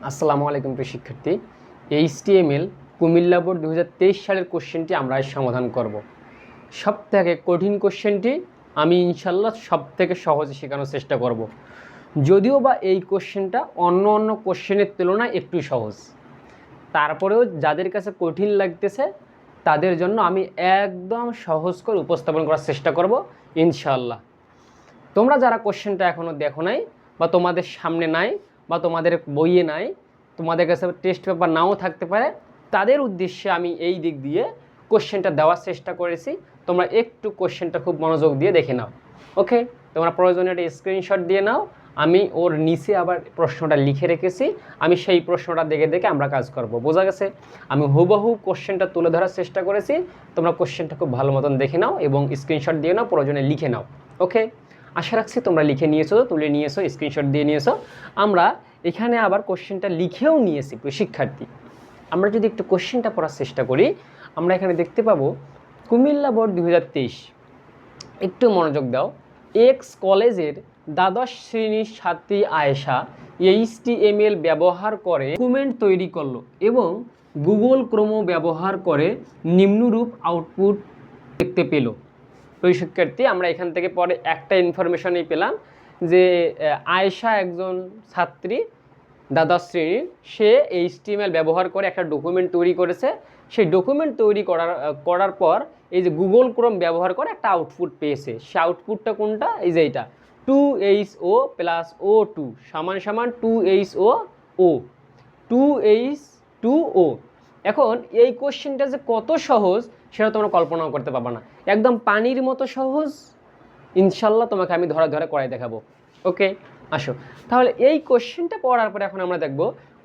আসসালামু আলাইকুম প্রিয় শিক্ষার্থী। এইচটিএমএল কুমিল্লা বোর্ড দু হাজার তেইশ সালের কোশ্চেনটি আমরা সমাধান করব। সব থেকে কঠিন কোশ্চেনটি আমি ইনশাল্লাহ সব থেকে সহজে শেখানোর চেষ্টা করব। যদিও বা এই কোশ্চেনটা অন্য অন্য কোশ্চেনের তুলনায় একটু সহজ। তারপরেও যাদের কাছে কঠিন লাগতেছে, তাদের জন্য আমি একদম সহজ করে উপস্থাপন করার চেষ্টা করব ইনশাল্লাহ তোমরা যারা কোশ্চেনটা এখনও দেখো নাই বা তোমাদের সামনে নাই বা তোমাদের বইয়ে নাই, তোমাদের কাছে টেস্ট পেপার নাও থাকতে পারে, তাদের উদ্দেশ্যে আমি এই দিক দিয়ে কোশ্চেনটা দেওয়ার চেষ্টা করেছি। তোমরা একটু কোশ্চেনটা খুব মনোযোগ দিয়ে দেখে নাও। ওকে তোমরা প্রয়োজনে একটা স্ক্রিনশট দিয়ে নাও। আমি ওর নিচে আবার প্রশ্নটা লিখে রেখেছি। আমি সেই প্রশ্নটা দেখে দেখে আমরা কাজ করব। বোঝা গেছে? আমি হুবহু কোশ্চেনটা তুলে ধরার চেষ্টা করেছি। তোমরা কোশ্চেনটা খুব ভালো মতন দেখে নাও এবং স্ক্রিনশট দিয়ে নাও, প্রয়োজনে লিখে নাও। ওকে আশা রাখছি তোমরা লিখে নিয়েছো, তুলে নিয়েছো স্ক্রিনশট দিয়ে নিয়েছো। আমরা এখানে আবার কোশ্চেনটা লিখেও নিয়েছি শিক্ষার্থী। আমরা যদি একটু কোশ্চেনটা পড়ার চেষ্টা করি, আমরা এখানে দেখতে পাবো, কুমিল্লা বোর্ড দু হাজার তেইশ, একটু মনোযোগ দাও। এক্স কলেজের দ্বাদশ শ্রেণির ছাত্রী আয়েশা এইচটিএমএল ব্যবহার করে ডকুমেন্ট তৈরি করল এবং গুগল ক্রোমো ব্যবহার করে নিম্নরূপ আউটপুট দেখতে পেল। ওই শিক্ষার্থী, আমরা এখান থেকে পরে একটা ইনফরমেশনই পেলাম যে আয়েশা একজন ছাত্রী, দ্বাদশ শ্রেণির। সে এইচটিএমএল ব্যবহার করে একটা ডকুমেন্ট তৈরি করেছে। সেই ডকুমেন্ট তৈরি করার করার পর এই যে গুগল ক্রোম ব্যবহার করে একটা আউটপুট পেয়েছে। সে আউটপুটটা কোনটা? এই যে এইটা। Two H O plus O two সমান সমান two H O O two H two O এখন এই কোশ্চেনটা যে কত সহজ, সেটা তোমরা কল্পনাও করতে পারবে না। একদম পানির মতো সহজ, ইনশাল্লাহ তোমাকে আমি ধরা ধরে করাই দেখাবো। ওকে? আসো। তাহলে এই কোশ্চেনটা পড়ার পরে এখন আমরা দেখব,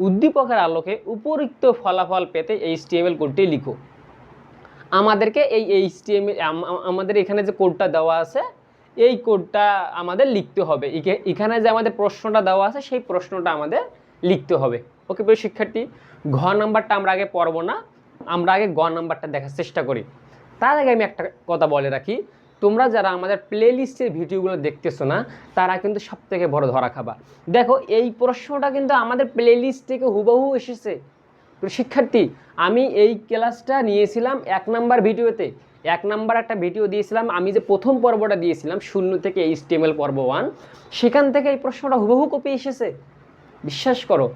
উদ্দীপকের আলোকে উপরিক্ত ফলাফল পেতে এই স্টিএমএল কোডটি লিখো। আমাদেরকে এই এইচটিএমএল আমাদের এখানে যে কোডটা দেওয়া আছে, এই কোডটা আমাদের লিখতে হবে। এখানে যে আমাদের প্রশ্নটা দেওয়া আছে, সেই প্রশ্নটা আমাদের লিখতে হবে। ওকে প্রিয় শিক্ষার্থী, ঘ নাম্বারটা আমরা আগে পড়ব না, আমরা আগে গ নাম্বারটা দেখার চেষ্টা করি। তার আগে আমি একটা কথা বলে রাখি, তোমরা যারা আমাদের প্লে লিস্টের ভিডিওগুলো দেখতেছো না, তারা কিন্তু সব থেকে বড় ধরা খাবা দেখো, এই প্রশ্নটা কিন্তু আমাদের প্লে লিস্ট থেকে হুবহু এসেছে। শিক্ষার্থী, আমি এই ক্লাসটা নিয়েছিলাম এক নাম্বার ভিডিওতে। এক নাম্বার একটা ভিডিও দিয়েছিলাম, আমি যে প্রথম পর্বটা দিয়েছিলাম, শূন্য থেকে এইচ পর্ব ওয়ান, সেখান থেকে এই প্রশ্নটা হুবহু কপি এসেছে। বিশ্বাস করো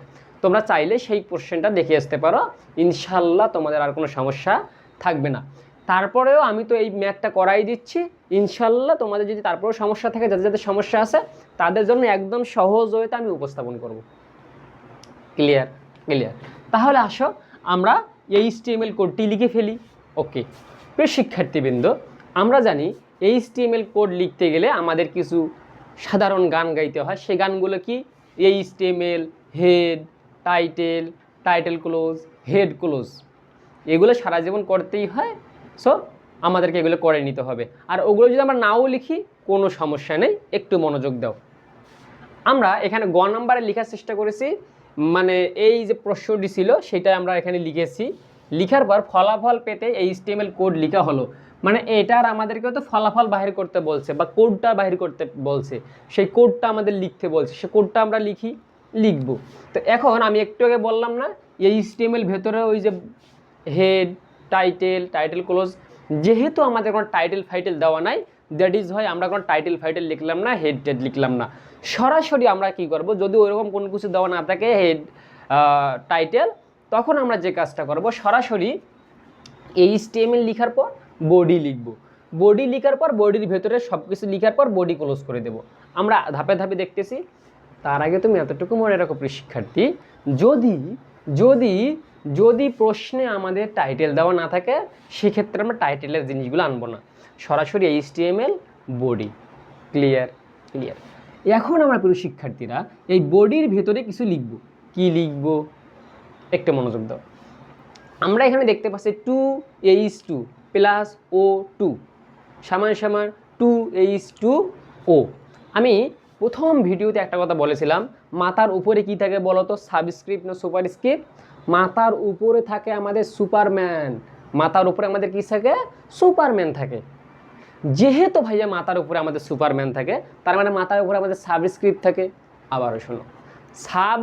তোমরা চাইলে সেই কোশ্চেনটা দেখে আসতে পারো। ইনশাল্লাহ তোমাদের আর কোনো সমস্যা থাকবে না। তারপরেও আমি তো এই ম্যাথটা করাই দিচ্ছি। ইনশাল্লাহ তোমাদের যদি তারপরেও সমস্যা থাকে, যাদের যাদের সমস্যা আছে, তাদের জন্য একদম সহজ ওয়েতে আমি উপস্থাপন করব। ক্লিয়ার ক্লিয়ার তাহলে আসো, আমরা এই স্টিএমএল কোডটি লিখে ফেলি। ওকে প্রিয় শিক্ষার্থীবৃন্দ, আমরা জানি এই স্টিএমএল কোড লিখতে গেলে আমাদের কিছু সাধারণ গান গাইতে হয়। সে গানগুলো কি? এই HTML head title title close head close এগুলো সারা জীবন করতেই হয় সো আমাদেরকে এগুলো করে নিতে হবে। আর ওগুলো যদি আমরা নাও লিখি, কোনো সমস্যা নেই, একটু মনোযোগ দাও। আমরা এখানে গ নাম্বারে লেখার চেষ্টা করেছি মানে এই যে প্রশ্নটি ছিল, সেটা আমরা এখানে লিখেছি। লিখার পর ফলাফল পেতে এই স্টেমেল কোড লেখা হলো। মানে এটার আমাদেরকে তো ফলাফল বাহির করতে বলছে, বা কোডটা বাহির করতে বলছে। সেই কোডটা আমাদের লিখতে বলছে। সে কোডটা আমরা লিখি লিখব। তো এখন আমি একটু আগে বললাম না এই স্টেমেল ভেতরে ওই যে হেড টাইটেল টাইটেল ক্লোজ যেহেতু আমাদের কোনো টাইটেল ফাইটেল দেওয়া নাই দ্যাট ইজ হয় আমরা কোনো টাইটেল ফাইটেল লিখলাম না হেড টেড লিখলাম না। সরাসরি আমরা কি করব, যদি ওইরকম কোনো কিছু দেওয়া না থাকে হেড টাইটেল তখন আমরা যে কাজটা করব, সরাসরি এই স্টেমেল লিখার পর বডি লিখব। বডি লিখার পর বডির ভেতরে সব কিছু লিখার পর বডি ক্লোজ করে দেব। আমরা ধাপে ধাপে দেখতেছি তার আগে তুমি এতটুকু মনে রাখো প্রিয় শিক্ষার্থী, যদি যদি যদি প্রশ্নে আমাদের টাইটেল দেওয়া না থাকে, সেক্ষেত্রে আমরা টাইটেলের জিনিসগুলো আনব না। সরাসরি এইচ বডি ক্লিয়ার ক্লিয়ার এখন আমরা প্রিয় শিক্ষার্থীরা, এই বডির ভেতরে কিছু লিখব। কি লিখব? একটু মনোযোগ দাও। আমরা এখানে দেখতে পাচ্ছি two H two plus O two সামান সমান টু এইচ টু ও আমি প্রথম ভিডিওতে একটা কথা বলেছিলাম, মাথার উপরে কি থাকে বলো তো সাবস্ক্রিপ্ট না সুপার স্ক্রিপ্ট মাথার উপরে থাকে আমাদের সুপারম্যান মাথার উপরে আমাদের কি থাকে? সুপারম্যান থাকে। যেহেতু ভাইয়া মাথার উপরে আমাদের সুপারম্যান থাকে, তার মানে মাথার উপরে আমাদের সাবস্ক্রিপ্ট থাকে। আবারও শোনো। সাব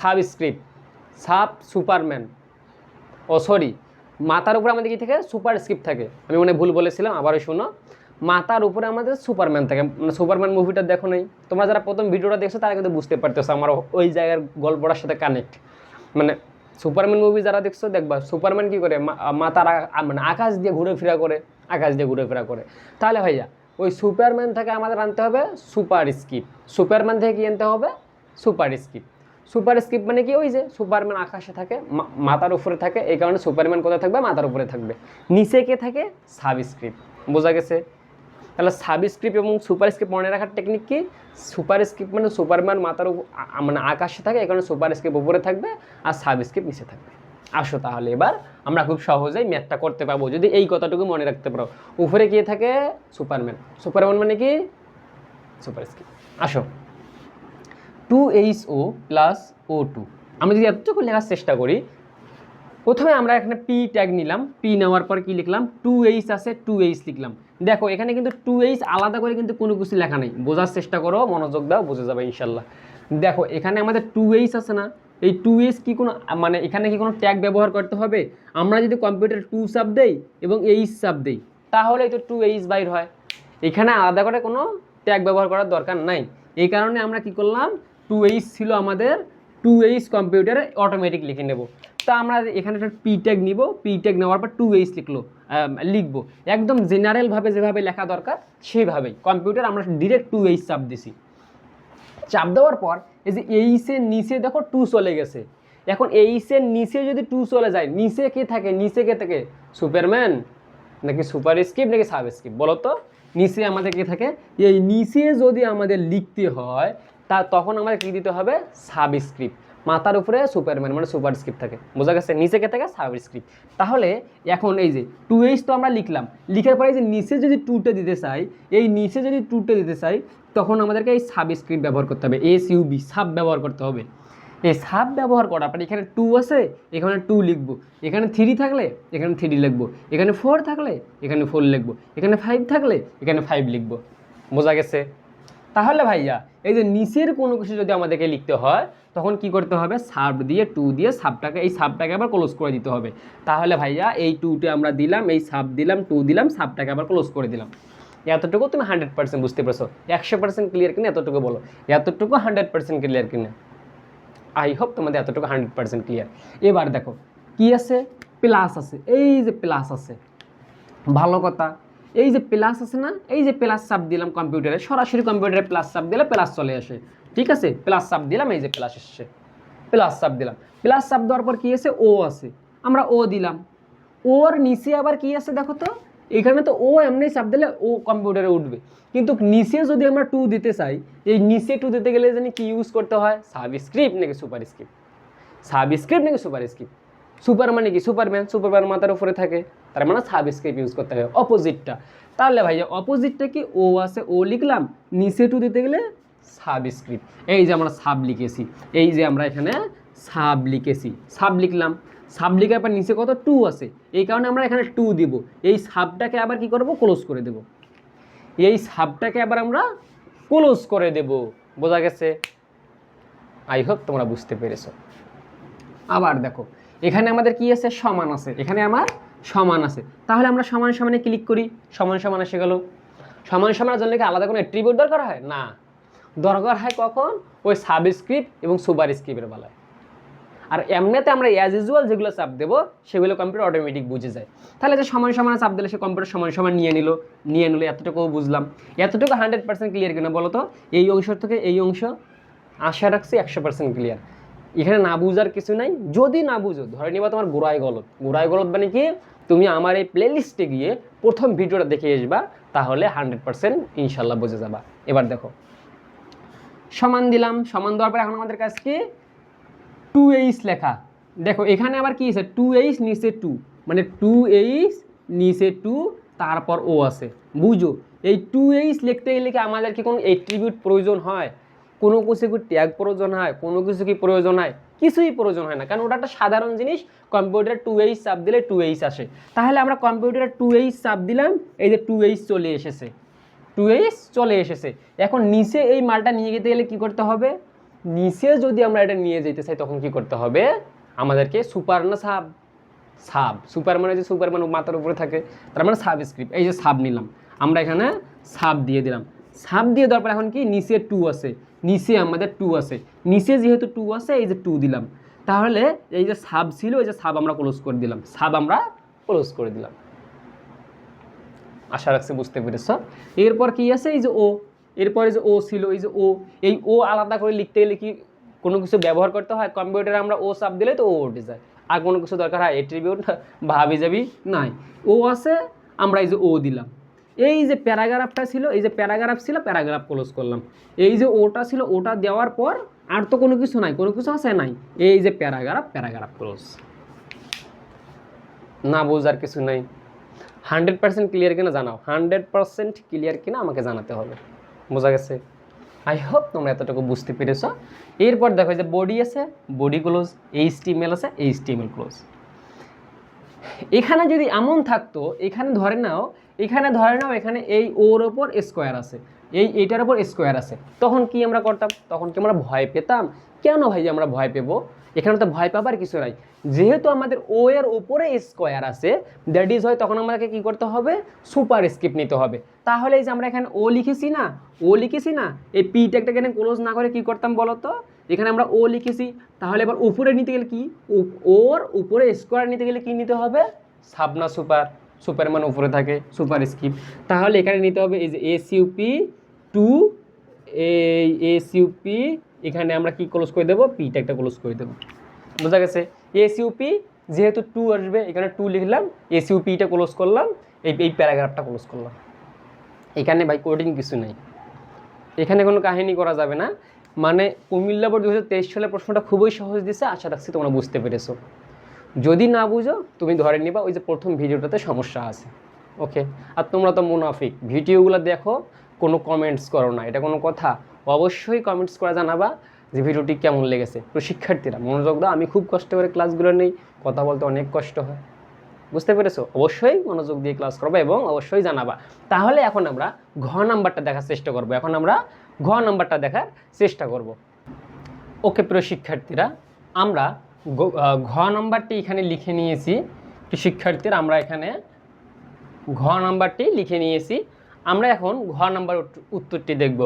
সাবস্ক্রিপ্ট সাব সুপারম্যান ও সরি মাথার উপরে আমাদের কি থাকে? সুপার স্ক্রিপ্ট থাকে। আমি মনে ভুল বলেছিলাম, আবারও শুনো। মাথার উপরে আমাদের সুপারম্যান থাকে। মানে সুপারম্যান মুভিটা দেখো নেই। তোমরা যারা প্রথম ভিডিওটা দেখছ, তারা কিন্তু বুঝতে পারতেছো আমার ওই জায়গার গল্পটার সাথে কানেক্ট মানে সুপারম্যান মুভি যারা দেখছ, দেখবা সুপারম্যান কি করে? মা- মাথার আ- আ- মানে আকাশ দিয়ে ঘুরে ফেরা করে, আকাশ দিয়ে ঘুরে ফেরা করে। তাহলে ভাইয়া, ওই সুপারম্যান থেকে আমাদের আনতে হবে সুপার স্কিপ সুপারম্যান থেকে কি আনতে হবে? সুপার স্কিপ সুপার স্কিপ মানে কি? ওই যে সুপারম্যান আকাশে থাকে মাথার উপরে থাকে, এই কারণে সুপারম্যান কোথায় থাকবে? মাথার উপরে থাকবে। নিচে কে থাকে? সাবস্ক্রিপ্ট বোঝা গেছে? তাহলে সাব সাবস্ক্রিপ্ট এবং সুপার স্ক্রিপ্ট মনে রাখার টেকনিক কি? সুপার স্ক্রিপ্ট মানে সুপারম্যান মাথার মানে আকাশে থাকে, এখানে কারণে সুপার স্ক্রিপ্ট উপরে থাকবে আর সাবস্ক্রিপ্ট নিচে থাকবে। আসো তাহলে এবার আমরা খুব সহজেই ম্যাথটা করতে পারব। যদি এই কথাটুকু মনে রাখতে পারো। উপরে কে থাকে? সুপারম্যান সুপারম্যান মানে কি? সুপার স্ক্রিপ্ট আসো। Two H O plus O two আমি যদি এতটুকু লেখার চেষ্টা করি, প্রথমে আমরা এখানে পি ট্যাগ নিলাম। পি নেওয়ার পর কি লিখলাম? টু এইচ আছে টু এইচ লিখলাম। দেখো, এখানে কিন্তু টু এইচ আলাদা করে কিন্তু কোনো কিছু লেখা নেই। বোঝার চেষ্টা করো, মনোযোগ দাও, বুঝে যাবে ইনশাল্লাহ। দেখো, এখানে আমাদের টু এইচ আছে না? এই টু এইচ কি কোনো মানে এখানে কি কোনো ট্যাগ ব্যবহার করতে হবে? আমরা যদি কম্পিউটার টু সাব দেই এবং এইচ সাব দেই তাহলেই তো টু এইচ বাইর হয়। এখানে আলাদা করে কোনো ট্যাগ ব্যবহার করার দরকার নাই। এই কারণে আমরা কি করলাম টু এইচ ছিল আমাদের টু এইচ কম্পিউটারে অটোমেটিক লিখে নেব। তা আমরা এখানে একটা পি ট্যাগ নিব। পি ট্যাগ নেওয়ার পর টু এইচ লিখলো। লিখব। একদম জেনারেলভাবে যেভাবে লেখা দরকার সেইভাবেই কম্পিউটার আমরা ডিরেক্ট টু এইচ চাপ দিছি। চাপ দেওয়ার পর, এই যে এইসের নিচে দেখো টু চলে গেছে। এখন এইসের নিচে যদি টু চলে যায়, নিচে কে থাকে, নিচে কে থাকে? সুপারম্যান নাকি সুপার স্কিপ নাকি সাব স্কিপ বলো তো। নিচে আমাদের কি থাকে? এই নিচে যদি আমাদের লিখতে হয়, তা তখন আমাদের কি দিতে হবে? সাব স্ক্রিপ্ট মাথার উপরে সুপারম্যান মানে সুপার স্ক্রিপ্ট থাকে। বোঝা গেছে? নিচে কে থাকে? সাব স্ক্রিপ্ট তাহলে এখন এই যে টু এইচ তো আমরা লিখলাম। লিখার পরে এই যে নিচে যদি টুটে দিতে চাই, এই নিচে যদি টুটে দিতে চাই, তখন আমাদেরকে এই সাব স্ক্রিপ্ট ব্যবহার করতে হবে। এস ইউবি সাব ব্যবহার করতে হবে। এই সাব ব্যবহার করার পরে এখানে টু আছে, এখানে টু লিখব। এখানে থ্রি থাকলে, এখানে থ্রি লিখব। এখানে ফোর থাকলে, এখানে ফোর লিখব। এখানে ফাইভ থাকলে, এখানে ফাইভ লিখব। বোঝা গেছে? তাহলে ভাইয়া, এই যে নিচের কোনো কিছু যদি আমাদেরকে লিখতে হয় তখন কি করতে হবে? সাব দিয়ে টু দিয়ে সাবটাকে, এই সাবটাকে আবার ক্লোজ করে দিতে হবে। তাহলে ভাইয়া এই টুতে আমরা দিলাম, এই সাব দিলাম টু দিলাম, সাবটাকে আবার ক্লোজ করে দিলাম। এতটুকু তুমি হান্ড্রেড পার্সেন্ট বুঝতে পারছ? একশো পার্সেন্ট ক্লিয়ার কিনা এতটুকু বলো? এতটুকু হান্ড্রেড পার্সেন্ট ক্লিয়ার কিনা? আই হোপ তোমাদের এতটুকু হান্ড্রেড পার্সেন্ট ক্লিয়ার এবার দেখো, কি আছে? প্লাস আছে। এই যে প্লাস আছে। ভালো কথা। এই যে প্লাস আছে না, এই যে প্লাস চাপ দিলাম কম্পিউটারে সরাসরি কম্পিউটারে প্লাস চাপ দিলে প্লাস চলে আসে। ঠিক আছে? প্লাস চাপ দিলাম, এই যে প্লাস এসছে। প্লাস চাপ দিলাম। প্লাস চাপ দেওয়ার পর কি আছে? ও আছে। আমরা ও দিলাম। ওর নিচে আবার কি আছে দেখো তো? এখানে তো ও এমনি চাপ দিলে ও কম্পিউটারে উঠবে। কিন্তু নিচে যদি আমরা টু দিতে চাই, এই নিচে টু দিতে গেলে জানি কি ইউজ করতে হয়? সাবস্ক্রিপ্ট নাকি সুপার স্ক্রিপ্ট সাবস্ক্রিপ্ট নাকি সুপার স্ক্রিপ্ট সুপার মানে কি? সুপারম্যান সুপারম্যান মাথার উপরে থাকে। তার মানে সাবস্ক্রিপ্ট ইউজ করতে হবে অপোজিটটা তাহলে ভাইয়া অপোজিটটা কি? ও আছে ও লিখলাম। নিচে টু দিতে গেলে সাবস্ক্রিপ্ট এই যে আমরা সাব লিখেছি। এই যে আমরা এখানে সাব লিখেছি। সাব লিখলাম। সাব লিখে আবার নিচে কত? টু আছে। এই কারণে আমরা এখানে টু দিব। এই সাবটাকে আবার কি করব? ক্লোজ করে দেব। এই সাবটাকে আবার আমরা ক্লোজ করে দেব। বোঝা গেছে? আই হোপ তোমরা বুঝতে পেরেছ। আবার দেখো। এখানে আমাদের কি আছে? সমান আছে। এখানে আমার সমান আছে। তাহলে আমরা সমান সমানে ক্লিক করি। সমান সমান এসে গেল। সমান সমানের জন্য কি আলাদা কোনো অ্যাট্রিবিউট দরকার হয়? না। দরকার হয় কখন? ওই সাবস্ক্রিপ্ট এবং সুপার স্ক্রিপ্টের বেলায়। আর এমনিতে আমরা অ্যাজ ইউজুয়াল যেগুলো চাপ দেবো, সেগুলো কম্পিউটার অটোমেটিক বুঝে যায়। তাহলে যে সমান সমান চাপ দিলে সে কম্পিউটার সমান সমান নিয়ে নিল। নিয়ে নিল এতটুকু বুঝলাম। এতটুকু হান্ড্রেড পার্সেন্ট ক্লিয়ার কিনা বলো তো? এই অংশ থেকে এই অংশ আশা রাখছি একশো পার্সেন্ট ক্লিয়ার এখানে না বুঝার কিছু নাই। যদি না বুঝো, ধরে নিবা তোমার গোড়ায় গলত। গোড়ায় গলত মানে কি? তুমি আমার এই প্লেলিস্টে গিয়ে প্রথম ভিডিওটা দেখে আসবা, তাহলে হান্ড্রেড পার্সেন্ট ইনশাল্লাহ বুঝে যাবা। এবার দেখো। সমান দিলাম। সমান দেওয়ার পরে এখন আমাদের কাছে কি? টু এইচ লেখা। দেখো, এখানে আবার কি আছে? টু এইচ নিচে টু মানে টু এইচ নিচে টু তারপর ও আছে। বুঝো? এই টু এইচ লিখতে গেলে কি আমাদের কি কোনো এট্রিবিউট প্রয়োজন হয়? কোনো কিছু কি ট্যাগ প্রয়োজন হয়, কোনো কিছু কি প্রয়োজন হয়? কিছুই প্রয়োজন হয় না। কারণ ওটা একটা সাধারণ জিনিস, কম্পিউটারে টু এইচ চাপ দিলে টু এইচ আসে। তাহলে আমরা কম্পিউটারে টু এইচ চাপ দিলাম, এই যে টু এইচ চলে এসেছে। টু এইচ চলে এসেছে। এখন নিচে এই মালটা নিয়ে যেতে গেলে কি করতে হবে? নিচে যদি আমরা এটা নিয়ে যেতে চাই, তখন কি করতে হবে? আমাদেরকে সুপার না সাব? সাব। সুপার মানে যে সুপার মানে মাথার উপরে থাকে। তার মানে সাব স্ক্রিপ্ট এই যে সাব নিলাম। আমরা এখানে সাব দিয়ে দিলাম। সাব দিয়ে দেওয়ার পর এখন কি? নিচে টু আছে। নিচে আমাদের টু আছে। নিচে যেহেতু টু আছে, এই যে টু দিলাম। তাহলে এই যে সাব ছিল, এই যে সাব আমরা ক্লোজ করে দিলাম। সাব আমরা ক্লোজ করে দিলাম। আশা রাখছি বুঝতে পেরেছ। এরপর কি আছে? এই যে ও এরপরে যে ও ছিল, এই যে ও এই ও আলাদা করে লিখতে গেলে কি কোনো কিছু ব্যবহার করতে হয়? কম্পিউটারে আমরা ও চাপ দিলে তো ও উঠে যায়। আর কোনো কিছু দরকার হয়? এট্রিবিউট ভাবি যাবি নাই। ও আছে, আমরা এই যে ও দিলাম। এই যে প্যারাগ্রাফটা ছিল, এই যে প্যারাগ্রাফ ছিল, প্যারাগ্রাফ ক্লোজ করলাম। এই যে ওটা ছিল, ওটা দেওয়ার পর আর তো কোনো কিছু নাই, কোনো কিছু আছে নাই? এই যে প্যারাগ্রাফ প্যারাগ্রাফ ক্লোজ না বোঝার কিছু নাই। হান্ড্রেড পার্সেন্ট ক্লিয়ার কিনা জানাও। হান্ড্রেড পার্সেন্ট ক্লিয়ার কিনা আমাকে জানাতে হবে। বোঝা গেছে? আই হোপ তোমরা এতটুকু বুঝতে পেরেছ। এরপর দেখো যে বডি আছে বডি ক্লোজ এইচ টিমেল আছে এইচ টিমেল ক্লোজ এখানে যদি এমন থাকতো, এখানে ধরে নাও এখানে ধরে নাও এখানে এই ওর ওপর স্কোয়ার আছে, এই এইটার ওপর স্কোয়ার আছে। তখন কি আমরা করতাম? তখন কি আমরা ভয় পেতাম? কেন ভাই আমরা ভয় পেবো? এখানে তো ভয় পাবার কিছু নাই। যেহেতু আমাদের ও এর ওপরে স্কোয়ার আছে দ্যাট ইজ হয় তখন আমাদেরকে কি করতে হবে? সুপার স্ক্রিপ্ট নিতে হবে। তাহলে এই যে আমরা এখানে ও লিখেছি না, ও লিখেছি না, এই পি ট্যাগটা এখানে ক্লোজ না করে কি করতাম বলো তো এখানে আমরা ও লিখেছি, তাহলে এবার উপরে নিতে গেলে কি? ওর উপরে স্কোয়ার নিতে গেলে কি নিতে হবে? সাবনা সুপার সুপার মানে উপরে থাকে, সুপার স্কিপ। তাহলে এখানে নিতে হবে এই যে টু এই এখানে আমরা কি ক্লোজ করে দেবো? পিটা একটা ক্লোজ করে দেবো। বোঝা গেছে? এস ইউপি যেহেতু টু আসবে, এখানে টু লিখলাম এস ইউপিটা ক্লোজ করলাম, এই এই প্যারাগ্রাফটা ক্লোজ করলাম। এখানে ভাই কোডিং কিছু নেই। এখানে কোনো কাহিনী করা যাবে না। মানে কুমিল্লা বোর্ড দু সালের প্রশ্নটা খুবই সহজ দিছে, আশা রাখছি তোমরা বুঝতে পেরেছ। যদি না বুঝো, তুমি ধরে নিবা ওই যে প্রথম ভিডিওটাতে সমস্যা আছে। ওকে আর তোমরা তো মুনাফিক। ভিডিওগুলো দেখো, কোনো কমেন্টস করো না। এটা কোনো কথা? অবশ্যই কমেন্টস করে জানাবা যে ভিডিওটি কেমন লেগেছে। তো শিক্ষার্থীরা, মনোযোগ দাও। আমি খুব কষ্ট করে ক্লাসগুলো নেই। কথা বলতে অনেক কষ্ট হয়। বুঝতে পেরেছ? অবশ্যই মনোযোগ দিয়ে ক্লাস করবে এবং অবশ্যই জানাবা। তাহলে এখন আমরা ঘ নাম্বারটা দেখার চেষ্টা করব। এখন আমরা ঘ নাম্বারটা দেখার চেষ্টা করব। ওকে প্রিয় শিক্ষার্থীরা, আমরা ঘ নাম্বারটি এখানে লিখে নিয়েছি। শিক্ষার্থীরা আমরা এখানে ঘ নাম্বারটি লিখে নিয়েছি। আমরা এখন ঘ নাম্বার উত্ত- উত্তরটি দেখব।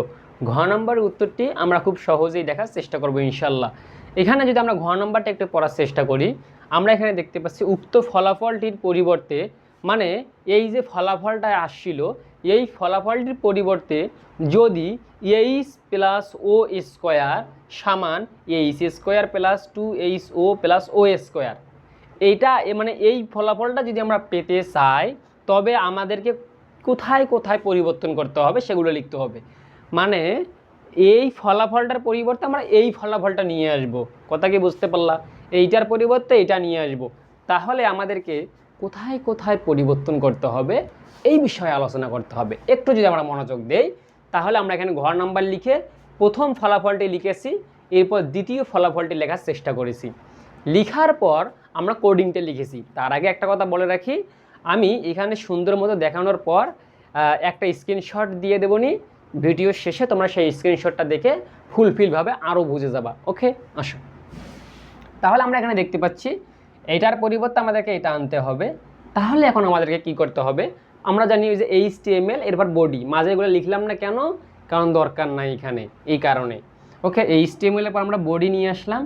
ঘ নাম্বার উত্তরটি আমরা খুব সহজেই দেখার চেষ্টা করব ইনশাল্লাহ। এখানে যদি আমরা ঘ নাম্বারটা একটু পড়ার চেষ্টা করি, আমরা এখানে দেখতে পাচ্ছি উক্ত ফলাফলটির পরিবর্তে মানে এই যে ফলাফলটা আসছিল এই ফলাফলটির পরিবর্তে যদি এইচ প্লাস ও স্কোয়ার সমান H square plus two H O plus O square এইটা মানে এই ফলাফলটা যদি আমরা পেতে চাই, তবে আমাদেরকে কোথায় কোথায় পরিবর্তন করতে হবে সেগুলো লিখতে হবে। মানে এই ফলাফলটার পরিবর্তে আমরা এই ফলাফলটা নিয়ে আসব। কথা কি বুঝতে পারলা? এইটার পরিবর্তে এটা নিয়ে আসব। তাহলে আমাদেরকে কোথায় কোথায় পরিবর্তন করতে হবে, এই বিষয়ে আলোচনা করতে হবে। একটু যদি আমরা মনোযোগ দেই, তাহলে আমরা এখানে ঘর নাম্বার লিখে প্রথম ফলাফলটি লিখেছি, এরপর দ্বিতীয় ফলাফলটি লেখার চেষ্টা করেছি। লিখার পর আমরা কোডিংটা লিখেছি। তার আগে একটা কথা বলে রাখি, আমি এখানে সুন্দর মতো দেখানোর পর একটা স্ক্রিনশট দিয়ে দেবো নি। ভিডিও শেষে তোমরা সেই স্ক্রিনশটটা দেখে ফুলফিলভাবে আরও বুঝে যাবা। ওকে আসো। তাহলে আমরা এখানে দেখতে পাচ্ছি এটার পরিবর্তে আমাদেরকে এটা আনতে হবে। তাহলে এখন আমাদেরকে কি করতে হবে? আমরা জানি যে এইচ টি এম এল এরপর বডি মাঝে এগুলো লিখলাম না কেন? কারণ দরকার নাই এখানে, এই কারণে। ওকে এইচ টি এম এর পর আমরা বডি নিয়ে আসলাম।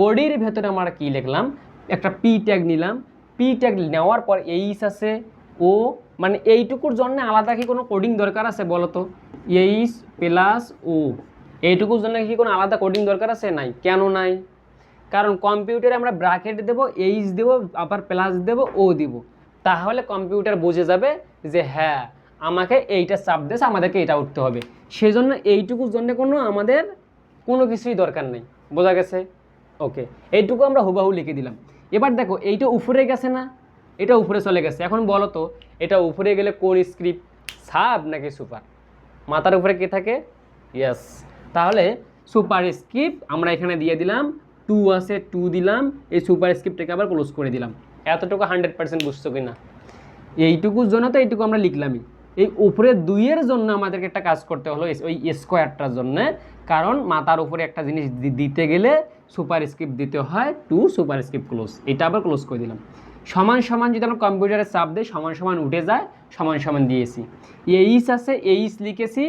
বডির ভেতরে আমরা কি লিখলাম? একটা পি ট্যাগ নিলাম। পি ট্যাগ নেওয়ার পর এইচ আছে ও মানে এইটুকুর জন্য আলাদা কি কোনো কোডিং দরকার আছে বলো তো এইচ প্লাস ও এইটুকুর জন্য কি কোনো আলাদা কোডিং দরকার আছে? নাই। কেন নাই? কারণ কম্পিউটারে আমরা ব্র্যাকেট দেবো, এইচ দেবো আবার প্লাস দেবো ও দিব। তাহলে কম্পিউটার বুঝে যাবে যে হ্যাঁ আমাকে এইটা চাপ দিয়েছে, আমাদেরকে এটা উঠতে হবে। সেজন্য এইটুকুর জন্য কোনো আমাদের কোনো কিছুই দরকার নেই। বোঝা গেছে? ওকে, এইটুকু আমরা হুবাহু লিখে দিলাম। এবার দেখো, এইটা উপরে গেছে না? এটা উপরে চলে গেছে। এখন বলো তো, এটা উপরে গেলে কোন স্ক্রিপ্ট সাব নাকি সুপার মাথার উপরে কে থাকে? ইয়েস তাহলে সুপার স্ক্রিপ্ট আমরা এখানে দিয়ে দিলাম। টু আছে, টু দিলাম, এই সুপার স্ক্রিপ্টটাকে আবার ক্লোজ করে দিলাম। এতটুকু হান্ড্রেড পার্সেন্ট বুঝছ কি না এইটুকুর জন্য তো এইটুকু আমরা লিখলামই। এই উপরে দুইয়ের জন্য আমাদেরকে একটা কাজ করতে হলো ওই স্কোয়ারটার জন্য। কারণ মাথার উপরে একটা জিনিস দিতে গেলে সুপার স্ক্রিপ্ট দিতে হয়, টু সুপার স্ক্রিপ্ট ক্লোজ এটা আবার ক্লোজ করে দিলাম। সমান সমান যদি আমরা কম্পিউটারে চাপ দিই, সমান সমান উঠে যায়, সমান সমান দিয়েছি। এইস আছে এইস লিখেছি।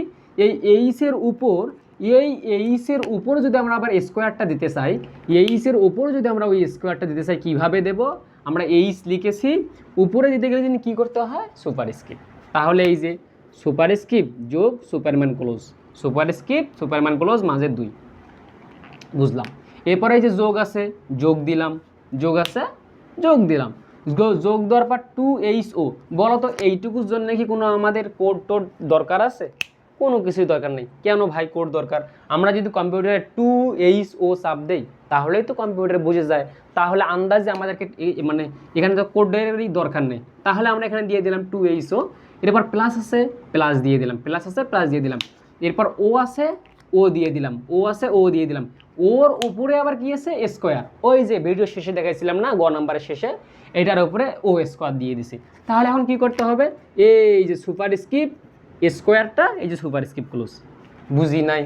এই এইসের উপর এই এইসের উপর যদি আমরা আবার স্কোয়ারটা দিতে চাই এইসের উপর যদি আমরা ওই স্কোয়ারটা দিতে চাই, কীভাবে দেব? আমরা এইস লিখেছি, উপরে দিতে গেলে যদি কী করতে হয়? Superscript. তাহলে এই যে সুপার স্কিপ যোগ superman close, superscript superman close মাঝে দুই। বুঝলাম। এরপরে এই যে যোগ আছে, যোগ দিলাম, যোগ আছে, যোগ দিলাম। যোগ দেওয়ার পর টু এইচ ও বলো তো, এইটুকুর জন্য কি কোনো আমাদের কোড টোড দরকার আছে? কোনো কিছুই দরকার নেই। কেন ভাই কোড দরকার? আমরা যদি কম্পিউটারে টু এইচ ও চাপ দেই, তাহলেই তো কম্পিউটারে বুঝে যায়। তাহলে আন্দাজে আমাদেরকে মানে এখানে তো কোডেরই দরকার নেই। তাহলে আমরা এখানে দিয়ে দিলাম টু এইচ ও এরপর প্লাস আছে প্লাস দিয়ে দিলাম। প্লাস আছে প্লাস দিয়ে দিলাম। এরপর ও আছে ও দিয়ে দিলাম। ও আছে ও দিয়ে দিলাম। ওর উপরে আবার কি আছে? স্কোয়ার ওই যে ভিডিও শেষে দেখাইছিলাম না, গ নাম্বারের শেষে, এটার উপরে ও স্কোয়ার দিয়ে দিছি। তাহলে এখন কি করতে হবে? এই যে সুপার স্কিপ স্কোয়ারটা, এই যে সুপার স্কিপ ক্লোজ। বুঝি নাই।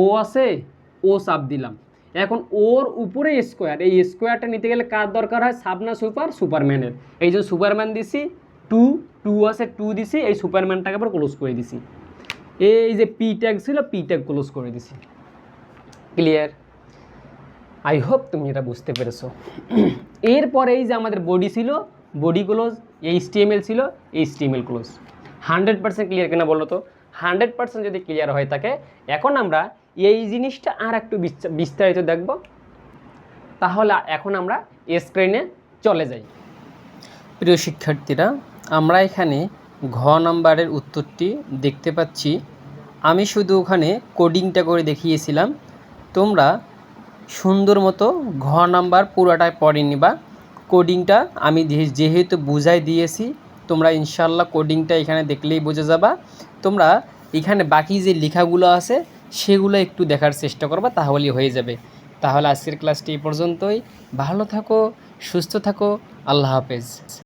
ও আছে, ও সাব দিলাম। এখন ওর উপরে স্কোয়ার, এই স্কোয়ারটা নিতে গেলে কার দরকার হয়? সাবনা সুপার? সুপারম্যানের। এই যে সুপারম্যান দিছি, টু টু আছে, টু দিছি, এই সুপারম্যানটাকে আবার ক্লোজ করে দিছি। এই যে পি ট্যাগ ছিল, পি ট্যাগ ক্লোজ করে দিছি। ক্লিয়ার? আই হোপ তুমি এটা বুঝতে পেরেছ। এরপরে এই যে আমাদের বডি ছিল, বডি ক্লোজ, এইচ টিএমএল ছিল, HTML close. Hundred percent clear কিনা বলো তো? হান্ড্রেড পার্সেন্ট যদি ক্লিয়ার হয়ে থাকে এখন আমরা এই জিনিসটা আর একটু বিস্তা- বিস্তারিত দেখব। তাহলে এখন আমরা স্ক্রিনে চলে যাই। প্রিয় শিক্ষার্থীরা, আমরা এখানে ঘ নাম্বারের উত্তরটি দেখতে পাচ্ছি। আমি শুধু ওখানে কোডিংটা করে দেখিয়েছিলাম। তোমরা সুন্দর মতো ঘ নাম্বার পুরোটাই পড়ে নিবা। কোডিংটা আমি যেহেতু বুঝাই দিয়েছি তোমরা ইনশাল্লাহ কোডিংটা এখানে দেখলেই বোঝে যাবা। তোমরা এখানে বাকি যে লেখাগুলো আছে, সেগুলো একটু দেখার চেষ্টা করবা, তাহলেই হয়ে যাবে। তাহলে আজকের ক্লাসটি এই পর্যন্তই। ভালো থাকো, সুস্থ থাকো, আল্লাহ হাফেজ।